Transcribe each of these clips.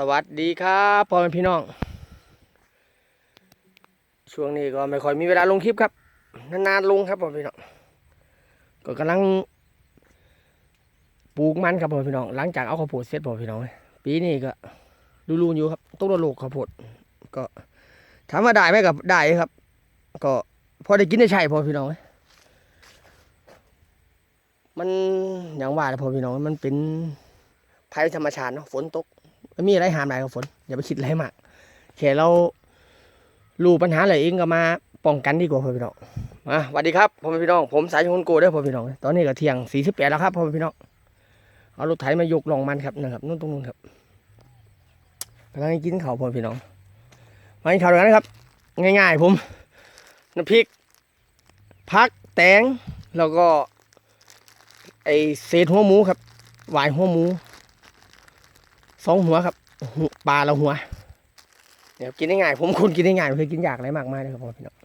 สวัสดีครับพ่อแม่พี่น้อง ช่วงนี้ก็ไม่ค่อยมีเวลาลงคลิปครับ นานๆลงครับพ่อพี่น้องก็กำลังปลูกมันครับพ่อพี่น้อง หลังจากเอาข้าวโพดเสร็จพ่อพี่น้องปีนี้ก็ดูๆอยู่ครับต้นโลกข้าวโพดก็ถามว่าได้ไหมกับได้ครับ ก็พอได้กินได้ใช่พ่อพี่น้องมันอย่างว่าแหละพ่อพี่น้องมันเป็นภัยธรรมชาติเนาะฝนตก ไม่มีอะไรหามอะไรกับฝนอย่าไปคิดอะไรมากแค่เรารู้ปัญหาอะไรเองก็มาป้องกันดีกว่าพ่อพี่น้องมาสวัสดีครับพ่อพี่น้อง ผมสายชนโกด้อพ่อพี่น้อง ตอนนี้ก็เที่ยงสี่สิบแปดแล้วครับพ่อพี่น้อง เอารถไถมายกลองมันครับนะครับนู่นตรงนู้นครับกำลังกินข้าวพ่อพี่น้องมากินข้าวด้วยกันนะครับ ง่ายๆผมน้ำพริกพักแตงแล้วก็ ไอเศษหัวหมูครับหวายหัวหมู สองหัวครับปลาละหัวเดี๋ยวกินได้ง่ายผมคุณกินได้ง่ายไม่เคยกินยากอะไรมากมายเลยครับพ่อพี่น้อง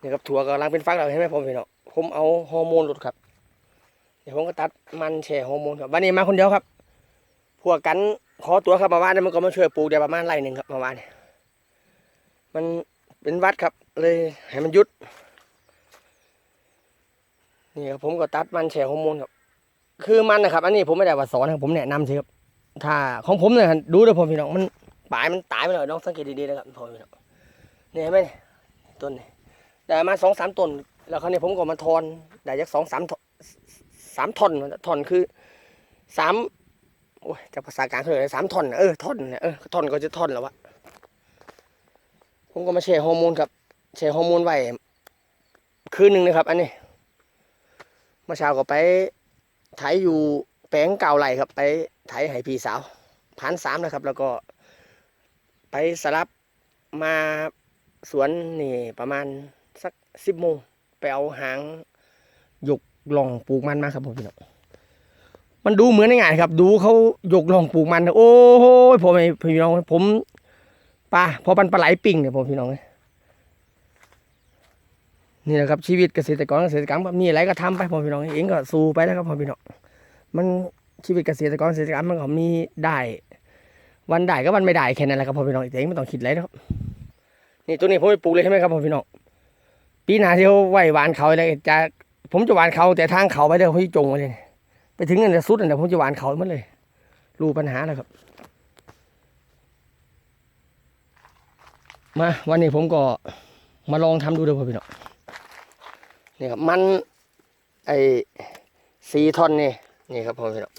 นี่ครับถั่วกำลังเป็นฟักเราเห็นไหมพ่อพี่น้องผมเอาฮอร์โมนหลุดครับ เดี๋ยวผมก็ตัดมันแช่ฮอร์โมนครับวันนี้มาคนเดียวครับ พวกกันขอตัวครับมาว่าเนี่ยมันก็มาช่วยปลูกเดี๋ยวประมาณไร่หนึ่งครับมาว่าเนี่ยมันเป็นวัดครับ เลยให้มันยุดนี่ครับผมก็ตัดมันแช่ฮอร์โมนครับ คือมันนะครับ อันนี้ผมไม่ได้ว่าสอนนะครับผมแนะนำเฉยครับ ถ้าของผมเนี่ยดูด้อพ่อพี่น้องมันปลายมันตายไปเลยน้องสังเกตดีๆนะครับพ่อพี่น้องเนี่ยเห็นไหมต้นนี่ได้มาสองสามต้นแล้วคราวนี้ผมก็มาทอนได้จากสองสามทอนสามท่อนท่อนคือสามโอ้ยจากภาษากลางเขาเรียสามท่อนเออท่อนเนี่ยเออท่อนก็จะท่อนแล้ววะผมก็มาแช่ฮอร์โมนครับแช่ฮอร์โมนไว้คืนหนึ่งนะครับ อันนี้เมื่อเช้าก็ไปไถอยู่ ปลงเก่าไหลครับ ไปไถให้พี่สาวพันสามนะครับ แล้วก็ ไปสลับมาสวนนี่ประมาณสักสิบโมงไปเอาหางหยกลองปลูกมันมาครับผมพี่น้องมันดูเหมือนง่ายครับ ดูเขาหยกลองปลูกมัน โอ้โหผมพี่น้องผมปลาพอปันปลาไหลปิ่งเนี่ยผมพี่น้องนี่แหละครับชีวิตเกษตรกรเกษตรกรรมครับมีอะไรก็ทำไปผมพี่น้องเองก็สู้ไปแล้วครับผมพี่น้อง มันชีวิตเกษตรกรเกษตรกรรมมันก็มีได้วันได้ก็วันไม่ได้แค่นั้นแหละครับพ่อพี่น้องเองไม่ต้องคิดอะไรนะครับนี่ตัวนี้ผมไปปลูกเลยใช่ไหมครับพ่อพี่น้องปีหน้าที่เขาไหวหวานเขาอะไรจะผมจะหวานเขาแต่ทางเขาไปเดี๋ยวพี่จงไว้เลยไปถึงนั่นจะสุดนั่นเดี๋ยวผมจะหวานเขาหมันเลย รู้ปัญหาแล้วครับ มาวันนี้ผมก็มาลองทำดูเด้อพ่อพี่น้องนี่ครับมันไอ้สีท่อนนี่ นี่ครับพ่อพี่น้อง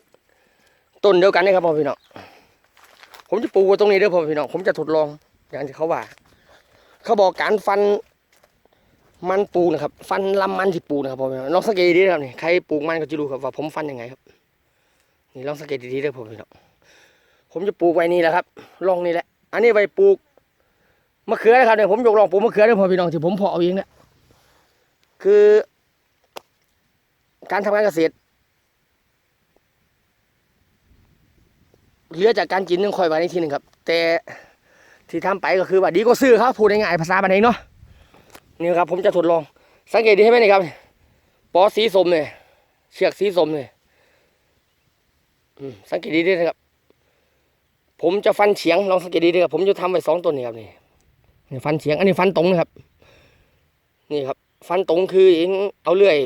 ต้นเดียวกันนี่ครับพ่อพี่น้องผมจะปลูกตรงนี้เด้อพ่อพี่น้องผมจะทดลองอย่างที่เขาว่า เขาบอกการฟันมันปลูกนะครับ ฟันลำมันที่ปลูกนะครับพ่อพี่น้องลองสังเกตดีๆนะครับนี่ใครปลูกมันก็จะรู้ครับว่าผมฟันยังไงครับนี่ลองสังเกตดีๆด้อพ่อพี่น้องผมจะปลูกไว้นี่แหละครับลองนี่แหละ อันนี้ไว้ปลูกมะเขือนะครับเนี่ยผมยกลองปลูกมะเขือด้อพ่อพี่น้องที่ผมเพาะเอาเองเนี่ยคือ การทำงานเกษตร เหลือจากการกินนึงคอยไว้ในทีหนึ่งครับ แต่ที่ทำไปก็คือว่าดีก็ซื้อครับพูดง่ายๆภาษาบันเองเนาะนี่ครับผมจะทดลอง สังเกตดีให้ไหมนี่ครับปอสีสมเนี่ยเชือกสีสมเนี่ยสังเกตดีด้วยนะครับ ผมจะฟันเฉียงลองสังเกตดีด้วยครับผมจะทำไว้สองต้นนี่ครับนี่นี่ฟันเฉียงอันนี้ฟันตรงนะครับ นี่ครับ ฟันตรงคือเองเอาเลื่อย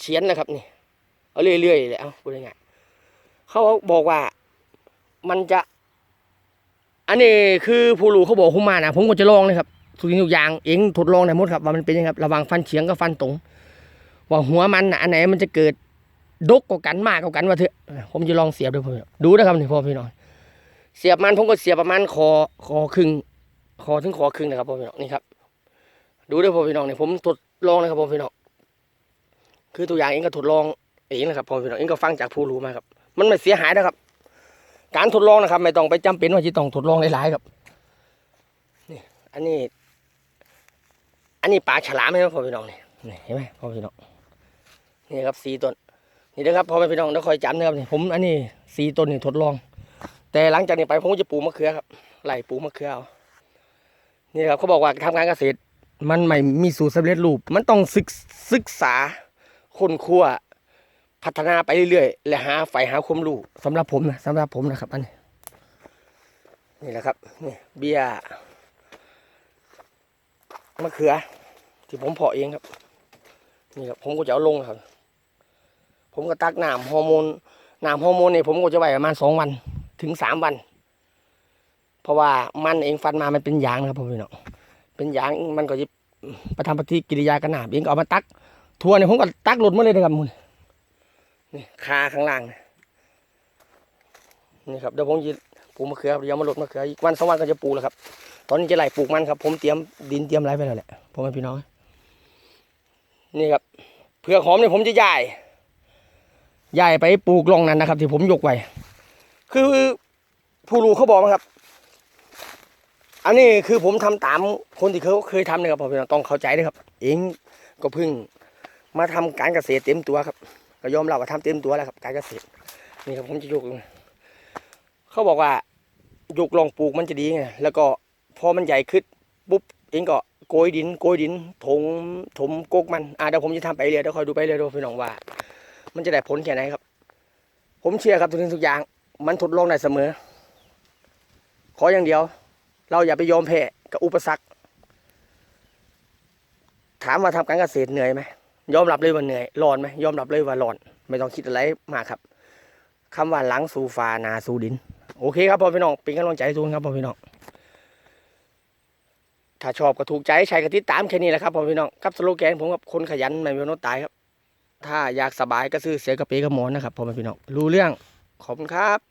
เฉียนนะครับนี่เอาเลื่อยๆเลยเอาพูดง่ายๆเขาบอกว่า มันจะ อันนี้คือผู้รู้เขาบอกผมมานะผมก็จะลองเลยครับทุกสิ่งทุกอย่างเองทดลองได้หมดครับว่ามันเป็นยังไงครับระว่างฟันเฉียงกับฟันตรงว่าหัวมันนะอันไหนมันจะเกิดดกกว่ากันมากกว่ากันว่าเถอะผมจะลองเสียบดูพ่อพี่องดูนะครับนี่พ่อพี่น้องเสียบมันผมก็เสียบประมาณคอคอครึ่งคอถึงคอครึ่งนะครับพ่อพี่น้องนี่ครับ ดูด้วยพ่อพี่น้องเนี่ยผมทดลองเลยครับพ่อพี่น้องคือตัวอย่างเองก็ทดลองเองนะครับพ่อพี่น้องเองก็ฟังจากผู้รู้มาครับ มันไม่เสียหายนะครับ การทดลองนะครับ ไม่ต้องไปจำเป็นว่าจะต้องทดลองหลายๆครับนี่อันนี้ อันนี้ปลาฉลามไหมครับพ่อพี่น้องนี่เห็นไหมพ่อพี่น้องนี่ครับสี่ต้นนี่นะครับพ่อพี่น้องเดี๋ยวคอยจำนะครับนี่ผมอันนี้สี่ต้นนี่ทดลอง แต่หลังจากนี้ไปผมจะปลูกมะเขือครับไหลปลูกมะเขือเอานี่ครับเขาบอกว่าทำการเกษตร มันไม่มีสูตรสำเร็จรูป มันต้องศึกศึกษาคนครัว พัฒนาไปเรื่อยๆ และหาไฟหาความรู้สำหรับผมนะสำหรับผมนะครับอันนี้นี่แหละครับนี่เบียมะเขือ ที่ผมเพาะเองครับ นี่ครับผมก็จะเอาลงครับ ผมก็ตักน้ำฮอร์โมนน้ำฮอร์โมนเนี่ยผมก็จะไว้ประมาณสองวันถึงสามวัน เพราะว่ามันเองฟันมามันเป็นยางนะครับผมพี่น้องเป็นยางมันก็จะประทำปฏิกิริยากับน้ำเองก็เอามาตักทัวเนี่ยผมก็ตักหลุดมาเลยนะครับมุน นี่คาข้างล่างนี่ครับเดี๋ยวผมจะปลูกมะเขือครับเดี๋ยวมาหลดมะเขืออีกวันสองวันก็จะปลูกแล้วครับ ตอนนี้จะไหลปลูกมันครับ ผมเตรียมดินเตรียมไรไปแล้วแหละพ่อแม่พี่น้องนี่ครับเผือกหอมเนี่ยผมจะย้ายย้ายไปปลูกลงนั้นนะครับ ที่ผมยกไว้คือผู้รู้เขาบอกมาครับ อันนี้คือผมทำตามคนที่เขาเคยทำนะครับพ่อพี่น้องต้องเข้าใจด้วยครับ เองก็เพิ่งมาทำการเกษตรเต็มตัวครับ ก็ยอมรับว่าทำเต็มตัวแล้วครับ การเกษตรนี่ครับผมจะยกเขาบอกว่ายกลองปลูกมันจะดีไงแล้วก็พอมันใหญ่ขึ้นปุ๊บเองก็โกยดิน โกยดินถมถมกกมันอ่าเดี๋ยวผมจะทำไปเรื่อยเดี๋ยวคอยดูไปเรื่อยดูพี่น้องว่า มันจะได้ผลแค่ไหนครับ ผมเชื่อครับทุกสิ่งทุกอย่าง มันทดลองได้เสมอ ขออย่างเดียว เราอย่าไปยอมแพ้กับอุปสรรค ถามว่าทำการเกษตรเหนื่อยไหม ยอมรับเลยว่าเหนื่อยร้อนไหมยอมรับเลยว่าร้อน ไม่ต้องคิดอะไรมากครับคำว่าหลังสู่ฟ้านาสู่ดิน โอเคครับพ่อพี่น้องเป็นกำลังใจให้ทุกคนครับพ่อพี่น้องถ้าชอบก็ถูกใจใช้กระติดตามแค่นี้แหละครับพ่อพี่น้องกับสโลแกนผมกับคนขยันไม่มีวันตายครับ ถ้าอยากสบายก็ซื้อเสียกระเปกับหมอนนะครับพ่อพี่น้องรู้เรื่องขอบคุณครับ